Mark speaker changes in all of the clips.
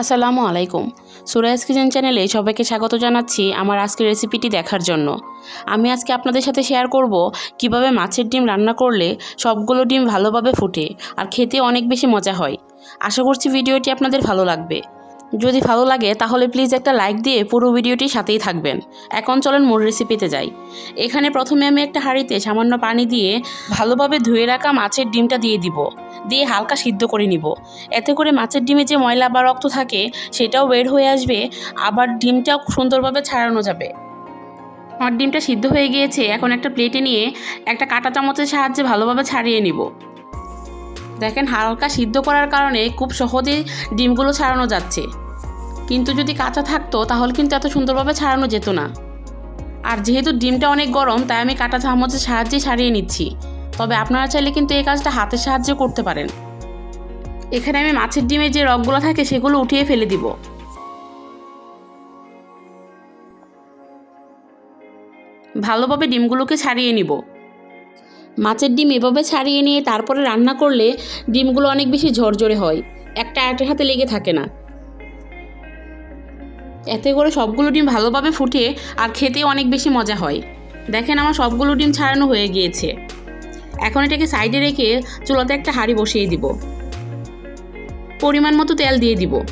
Speaker 1: আসসালামু আলাইকুম। সুরাইজ কিচেন চ্যানেলে সবাইকে স্বাগত জানাচ্ছি আমার আজকের রেসিপিটি দেখার জন্য। আমি আজকে আপনাদের সাথে শেয়ার করব কীভাবে মাছের ডিম রান্না করলে সবগুলো ডিম ভালোভাবে ফুটে আর খেতে অনেক বেশি মজা হয়। আশা করছি ভিডিওটি আপনাদের ভালো লাগবে। যদি ভালো লাগে, তাহলে প্লিজ একটা লাইক দিয়ে পুরো ভিডিওটির সাথেই থাকবেন। এখন চলেন মূল রেসিপিতে যাই। এখানে প্রথমে আমি একটা হাঁড়িতে সামান্য পানি দিয়ে ভালোভাবে ধুয়ে রাখা মাছের ডিমটা দিয়ে দিব। দিয়ে হালকা সিদ্ধ করে নিব। এতে করে মাছের ডিমে যে ময়লা বা রক্ত থাকে, সেটাও বের হয়ে আসবে। আবার ডিমটাও সুন্দরভাবে ছাড়ানো যাবে। আমার ডিমটা সিদ্ধ হয়ে গিয়েছে। এখন একটা প্লেটে নিয়ে একটা কাঁটা চামচের সাহায্যে ভালোভাবে ছাড়িয়ে নিব। দেখেন হালকা সিদ্ধ করার কারণে খুব সহজেই ডিমগুলো ছাড়ানো যাচ্ছে। কিন্তু যদি কাঁচা থাকতো, তাহলে কিন্তু এত সুন্দরভাবে ছাড়ানো যেত না। আর যেহেতু ডিমটা অনেক গরম, তাই আমি কাঁটা চামচের সাহায্যে ছাড়িয়ে নিচ্ছি। তবে আপনারা চাইলে কিন্তু এই কাজটা হাতের সাহায্যে করতে পারেন। এখানে আমি মাছের ডিমে যে রগগুলো থাকে, সেগুলো উঠিয়ে ফেলে দিব। ভালোভাবে ডিমগুলোকে ছাড়িয়ে নিব। মাছের ডিম এভাবে ছাড়িয়ে নিয়ে তারপরে রান্না করলে ডিমগুলো অনেক বেশি ঝরঝরে হয়। একটা আরেকটার হাতে লেগে থাকে না। এতে করে সবগুলো ডিম ভালোভাবে ফুটে আর খেতেও অনেক বেশি মজা হয়। দেখেন আমার সবগুলো ডিম ছাড়ানো হয়ে গিয়েছে। এখন এটাকে সাইডে রেখে চুলাতে একটা হাঁড়ি বসিয়ে দিব। পরিমাণ মতো তেল দিয়ে দিব।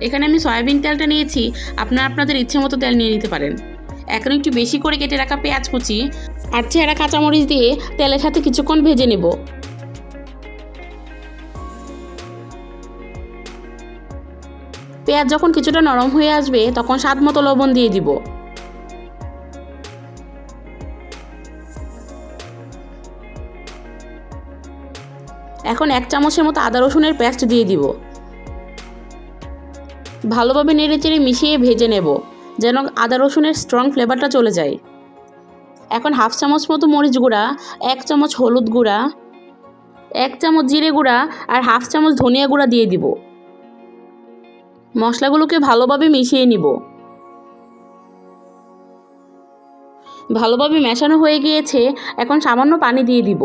Speaker 1: এখানে আমি সয়াবিন তেলটা নিয়েছি। আপনারা আপনাদের ইচ্ছে মতো তেল নিয়ে নিতে পারেন। এখন একটু বেশি করে কেটে রাখা পেঁয়াজ কুচি আর চেহারা কাঁচামরিচ দিয়ে তেলের সাথে কিছুক্ষণ ভেজে নেব। পেঁয়াজ যখন কিছুটা নরম হয়ে আসবে, তখন স্বাদ মতো লবণ দিয়ে দিব। এখন এক চামচের মতো আদা রসুনের পেস্ট দিয়ে দিব। ভালোভাবে নেড়ে চেড়ে মিশিয়ে ভেজে নেব। যেন আদা রসুনের স্ট্রং ফ্লেভারটা চলে যায়। এখন হাফ চামচ মতো মরিচ গুঁড়া, এক চামচ হলুদ গুঁড়া, এক চামচ জিরে গুঁড়া আর হাফ চামচ ধনিয়া গুঁড়া দিয়ে দিব। মশলাগুলোকে ভালোভাবে মিশিয়ে নিব। ভালোভাবে মেশানো হয়ে গিয়েছে, এখন সামান্য পানি দিয়ে দিব।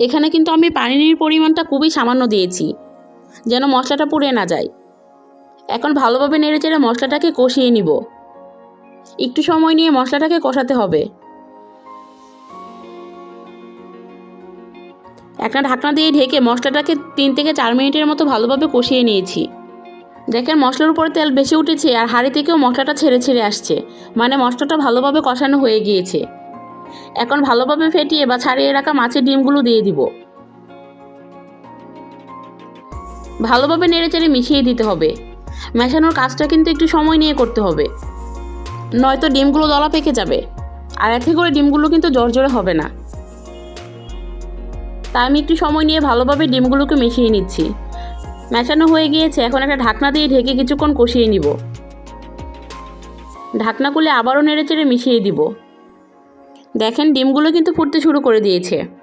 Speaker 1: এখানে কিন্তু আমি পানির পরিমাণটা খুবই সামান্য দিয়েছি, যেন মশলাটা পুড়ে না যায়। এখন ভালোভাবে নেড়ে চেড়ে মশলাটাকে কষিয়ে নিব। একটু সময় নিয়ে মশলাটাকে কষাতে হবে। একটা ঢাকনা দিয়ে ঢেকে মশলাটাকে তিন থেকে চার মিনিটের মতো ভালোভাবে কষিয়ে নিয়েছি। দেখেন মশলার উপরে তেল বেশি উঠেছে আর হাঁড়ি থেকেও মশলাটা ছেড়ে ছেড়ে আসছে। মানে মশলাটা ভালোভাবে কষানো হয়ে গিয়েছে। এখন ভালোভাবে ফেটিয়ে বা ছাড়িয়ে রাখা মাছের ডিমগুলো দিয়ে দিব। ভালোভাবে নেড়ে চেড়ে মিশিয়ে দিতে হবে। মেশানোর কাজটা কিন্তু একটু সময় নিয়ে করতে হবে। নয়তো ডিমগুলো দলা পেকে যাবে। আর এতে করে ডিমগুলো কিন্তু জর্জরে হবে না। তাই আমি একটু সময় নিয়ে ভালোভাবে ডিমগুলোকে মিশিয়ে নিচ্ছি। মেশানো হয়ে গিয়েছে, এখন একটা ঢাকনা দিয়ে ঢেকে কিছুক্ষণ কষিয়ে নিব। ঢাকনা আবারও নেড়ে চেড়ে মিশিয়ে দিব। দেখেন ডিমগুলো কিন্তু ফুটতে শুরু করে দিয়েছে।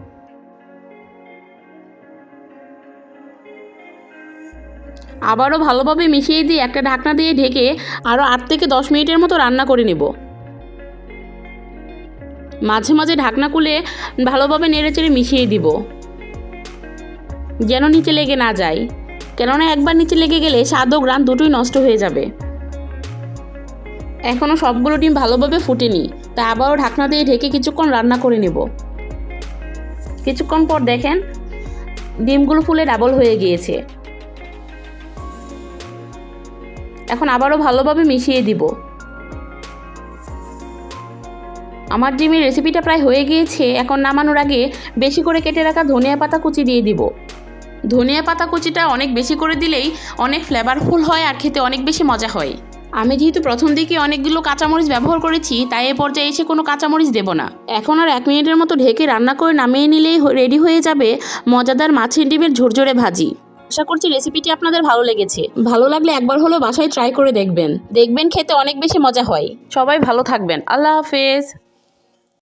Speaker 1: আবারও ভালোভাবে মিশিয়ে দিয়ে একটা ঢাকনা দিয়ে ঢেকে আরও আট থেকে দশ মিনিটের মতো রান্না করে নেব। মাঝে মাঝে ঢাকনা খুলে ভালোভাবে নেড়ে চেড়ে মিশিয়ে দিব। যেন নিচে লেগে না যায়। কেননা একবার নিচে লেগে গেলে স্বাদ ও গ্রান দুটোই নষ্ট হয়ে যাবে। এখনও সবগুলো ডিম ভালোভাবে ফুটেনি তাই আবারও ঢাকনা দিয়ে ঢেকে কিছুক্ষণ রান্না করে নেব। কিছুক্ষণ পর দেখেন, ডিমগুলো ফুলে ডাবল হয়ে গিয়েছে। এখন আবারও ভালোভাবে মিশিয়ে দিব। আমার ডিমের রেসিপিটা প্রায় হয়ে গিয়েছে, এখন নামানোর আগে বেশি করে কেটে রাখা ধনিয়া পাতা কুচি দিয়ে দিব। ধনিয়া পাতা কুচিটা অনেক বেশি করে দিলেই অনেক ফ্লেভারফুল হয় আর খেতে অনেক বেশি মজা হয়। আমি যেহেতু প্রথম দিকে অনেকগুলো কাঁচামরিচ ব্যবহার করেছি, তাই এ পর্যায়ে এসে কোনো কাঁচামরিচ দেবো না। এখন আর এক মিনিটের মতো ঢেকে রান্না করে নামিয়ে নিলেই রেডি হয়ে যাবে মজাদার মাছের ডিমের ঝোরঝোরে ভাজি। আশা করছি রেসিপিটি আপনাদের ভালো লেগেছে। ভালো লাগলে একবার হলো বাসায় ট্রাই করে দেখবেন। দেখবেন খেতে অনেক বেশি মজা হয়। সবাই ভালো থাকবেন। আল্লাহ হাফেজ।